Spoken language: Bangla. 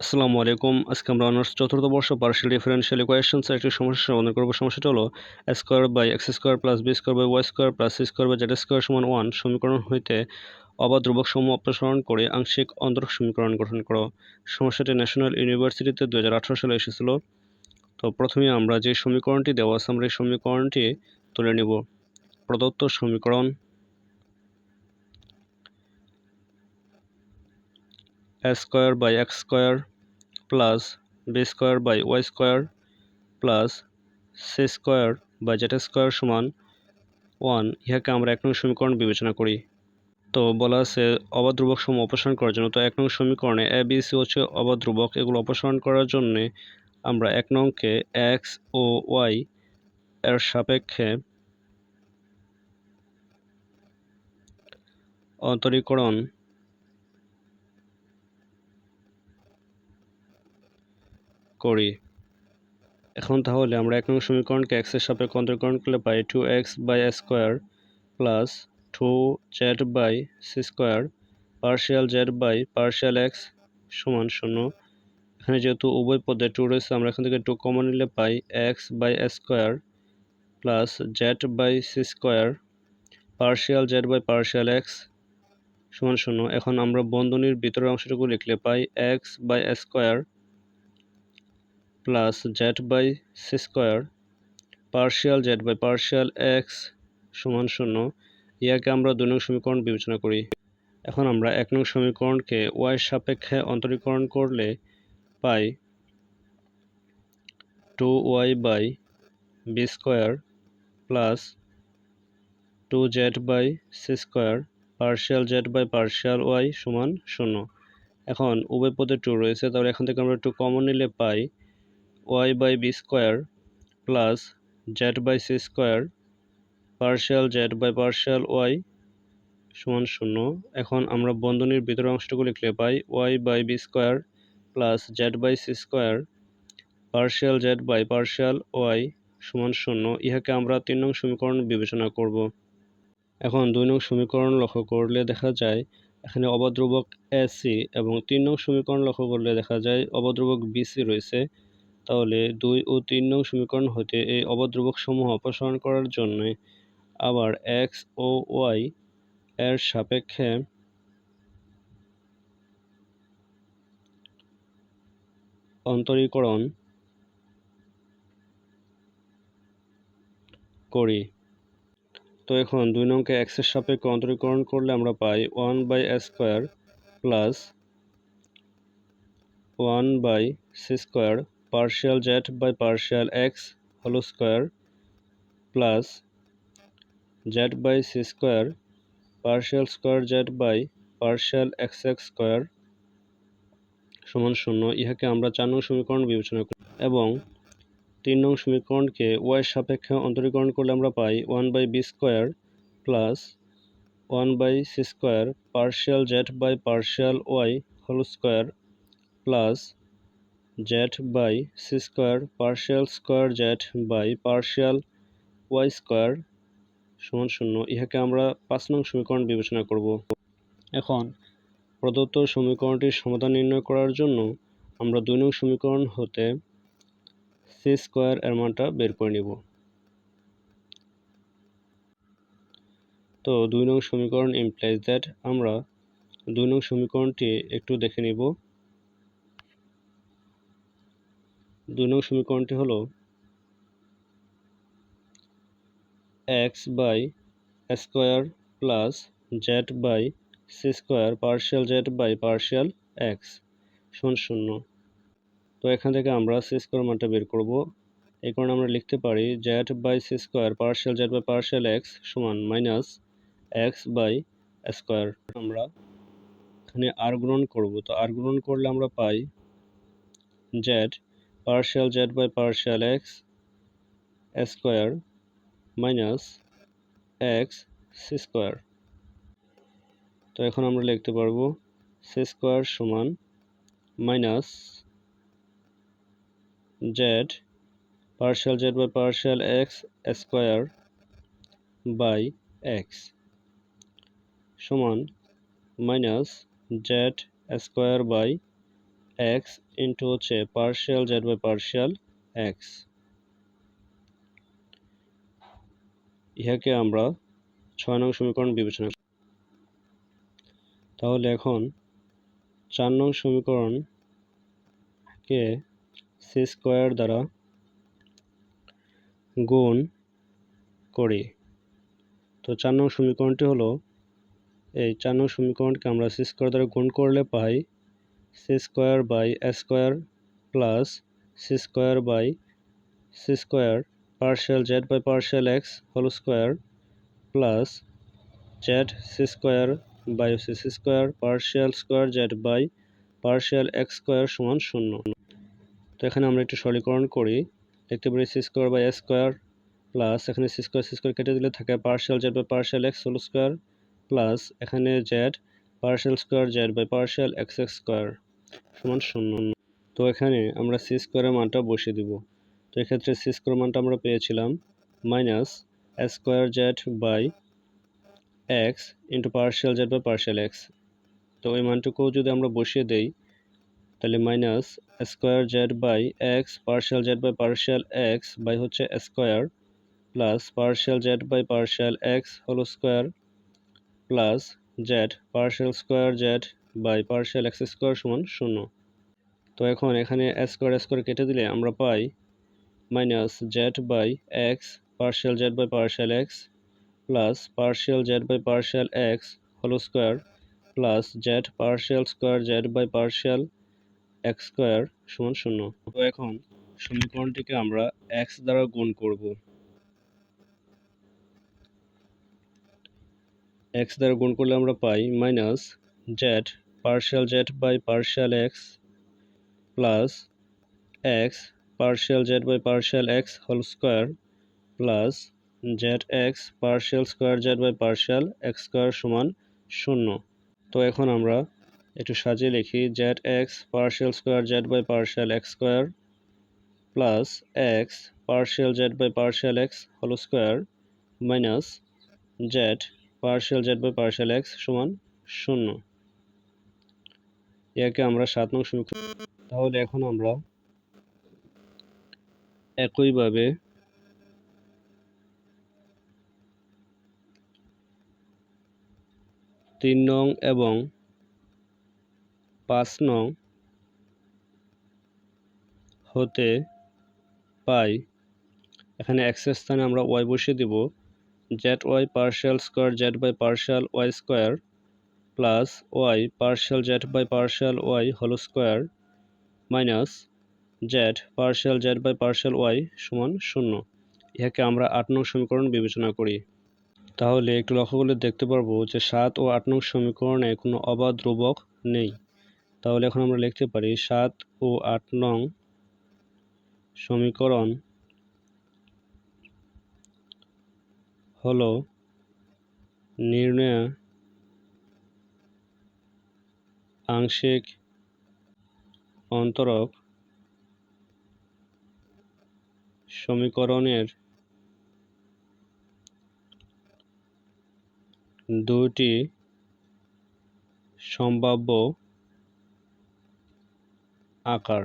আসসালামু আলাইকুম। আজকে আমরা অনার্স চতুর্থ বর্ষ পার্সিয়াল ডিফারেন্সিয়াল ইকুয়েশনস একটি সমস্যা সমাধান করব। সমস্যাটা হলো square by X square plus B square by Y square plus C square by Z square সমান ওয়ান সমীকরণ হইতে অবাধ ধ্রুবক সমূহ অপসারণ করে আংশিক অন্তরক সমীকরণ গঠন করো। সমস্যাটি ন্যাশনাল ইউনিভার্সিটিতে দুহাজার আঠারো সালে এসেছিল। তো প্রথমে আমরা যে সমীকরণটি দেওয়া আছে, আমরা এই সমীকরণটি তুলে নিব। প্রদত্ত সমীকরণ square by X square plus B square by Y square plus C square by Z square সমান ওয়ান। ইহাকে আমরা এক নং সমীকরণ বিবেচনা করি। তো বলা আছে, অবাধ ধ্রুবক সমূহ অপসারণ করার জন্য, তো এক নং সমীকরণে এ বি সি হচ্ছে অবাধ ধ্রুবক এগুলো অপসারণ করার জন্যে আমরা এক নংকে এক্স ও ওয়াই এর সাপেক্ষে অন্তরীকরণ করি। এখন তাহলে আমরা এক নং সমীকরণকে এক্সের সাপেক্ষে অন্তরীকরণ করলে পাই two X by square plus two Z by C square partial Z by partial X সমান শূন্য। এখানে যেহেতু উভয় পদে টু রয়েছে, আমরা এখান থেকে টু কমন নিলে পাই X by square plus Z by C square partial Z by partial X সমান শূন্য। এখন আমরা বন্ধনীর ভিতরের অংশটুকু লিখলে পাই X by square plus Z by C square partial Z by partial X সমান শূন্য। ইয়াকে আমরা দুই নং সমীকরণ বিবেচনা করি। এখন আমরা এক নং সমীকরণকে ওয়াই সাপেক্ষে অন্তরীকরণ করলে পাই two y by b square plus two z by c square partial z by partial y সমান শূন্য। এখন উভয় পদে টু রয়েছে, তাহলে এখান থেকে আমরা টু কমন নিলে পাই y by b square plus z by c square partial z by partial y সমান শূন্য। এখন আমরা বন্ধনীর ভিতরের অংশটুকু লিখলে পাই y by b square plus z by c square partial z by partial y সমান শূন্য। ইহাকে আমরা তিন নং সমীকরণ বিবেচনা করব। এখন দুই নং সমীকরণ লক্ষ্য করলে দেখা যায় এখানে অবদ্রবক এসি এবং তিন নং সমীকরণ লক্ষ্য করলে দেখা যায় অবদ্রবক বিসি রয়েছে। তাহলে দুই ও তিন নং সমীকরণ হতে এই অবদ্রবক সমূহ অপসারণ করার জন্য আবার এক্স ও ওয়াই এর সাপেক্ষে অন্তরীকরণ করি। তো এখন দুই নংকে এক্সের সাপেক্ষে অন্তরীকরণ করলে আমরা পাই one by square plus one by c square partial by by x x square plus plus by c square square square square by by x x square সমান শূন্য। ইহাকে আমরা চার নং সমীকরণ বিবেচনা করি এবং তিন নং সমীকরণকে ওয়াই সাপেক্ষে অন্তরীকরণ করলে আমরা পাই one by b square plus one by c square partial z by partial y whole square plus z by c square partial square z by partial y square সমান শূন্য। ইহাকে আমরা পাঁচ নং সমীকরণ বিবেচনা করব। এখন প্রদত্ত সমীকরণটির সমাধান নির্ণয় করার জন্য আমরা দুই নং সমীকরণ হতে সি স্কোয়ার এর মানটা বের করে নিব। তো দুই নং সমীকরণ ইমপ্লাইজ দ্যাট আমরা দুই নং সমীকরণটি একটু দেখে নিব। দুই নং সমীকরণটি হল x by square plus z by c square partial z by partial x শূন্য শূন্য। তো এখান থেকে আমরা সি স্কোয়ার মানটা বের করব। এই কারণে আমরা লিখতে পারি z by c square partial z by partial x সমান মাইনাস এক্স বাই স্কোয়ার আমরা এখানে আর গ্রহণ করব। তো আর গ্রহণ করলে আমরা পাই z partial z by partial x square minus x c square তো এখন আমরা লিখতে পারব সি স্কোয়ার সমান minus z partial z by partial x square by x সমান minus z square by x into হচ্ছে partial z by partial x ইহাকে আমরা ছয় নং সমীকরণ বিবেচনা। তাহলে এখন চার নং সমীকরণকে সি স্কোয়ার দ্বারা গুণ করি তো চার নং সমীকরণটি হলো, এই চার নং সমীকরণকে আমরা সি স্কোয়ার দ্বারা গুণ করলে পাই c square by square plus c square by c square partial z by partial x whole square plus z c square by c c square partial square z by partial x square সমান শূন্য। তো এখানে আমরা একটু সরলীকরণ করি। লিখতে পারি c square by square plus এখানে সি স্কোয়ার সি স্কোয়ার কেটে দিলে থাকে partial z by partial x whole square plus এখানে z partial square z by partial x x square. সমান শূন্য। তো এখানে আমরা সি স্কোয়ারের মানটা বসিয়ে দিব। তো এক্ষেত্রে সি স্কোয়ার মানটা আমরা পেয়েছিলাম minus square z by x into partial z by partial x তো ওই মানটুকুও যদি আমরা বসিয়ে দেই, তাহলে minus square z by x partial z by partial x by হচ্ছে square plus partial z by partial x whole square plus z partial square z by partial x square সমান শূন্য। তো এখন এখানে স্কোয়ার স্কোয়ার কেটে দিলে আমরা পাই minus z by x partial z by partial x plus partial z by partial x whole square plus z partial square z by partial x square সমান শূন্য। তো এখন সমীকরণটিকে আমরা এক্স দ্বারা গুণ করব। এক্স দ্বারা গুণ করলে আমরা পাই minus z partial z by partial x plus x partial z by partial x whole square plus z x partial square z by partial x square সমান শূন্য। তো এখন আমরা একটু সাজিয়ে লিখি z x partial square z by partial x square plus x partial z by partial x whole square minus z partial z by partial x সমান শূন্য। একে আমরা সাত নং সমীকরণ তাহলে এখন আমরা একইভাবে তিন নং এবং পাঁচ নং হতে পাই। এখানে এক্সের স্থানে আমরা ওয়াই বসিয়ে দিব। Z y partial square z by partial y square plus y partial z by partial y whole square minus z partial z by partial y সমান শূন্য। ইহাকে আমরা আট নং সমীকরণ বিবেচনা করি। তাহলে একটু লক্ষ্য করলে দেখতে পারব যে সাত ও আট নং সমীকরণে কোনো অবাধ ধ্রুবক নেই। তাহলে এখন আমরা লিখতে পারি সাত ও আট নং সমীকরণ হলো নির্ণয় আংশিক অন্তরক সমীকরণের দুটি সম্ভাব্য আকার।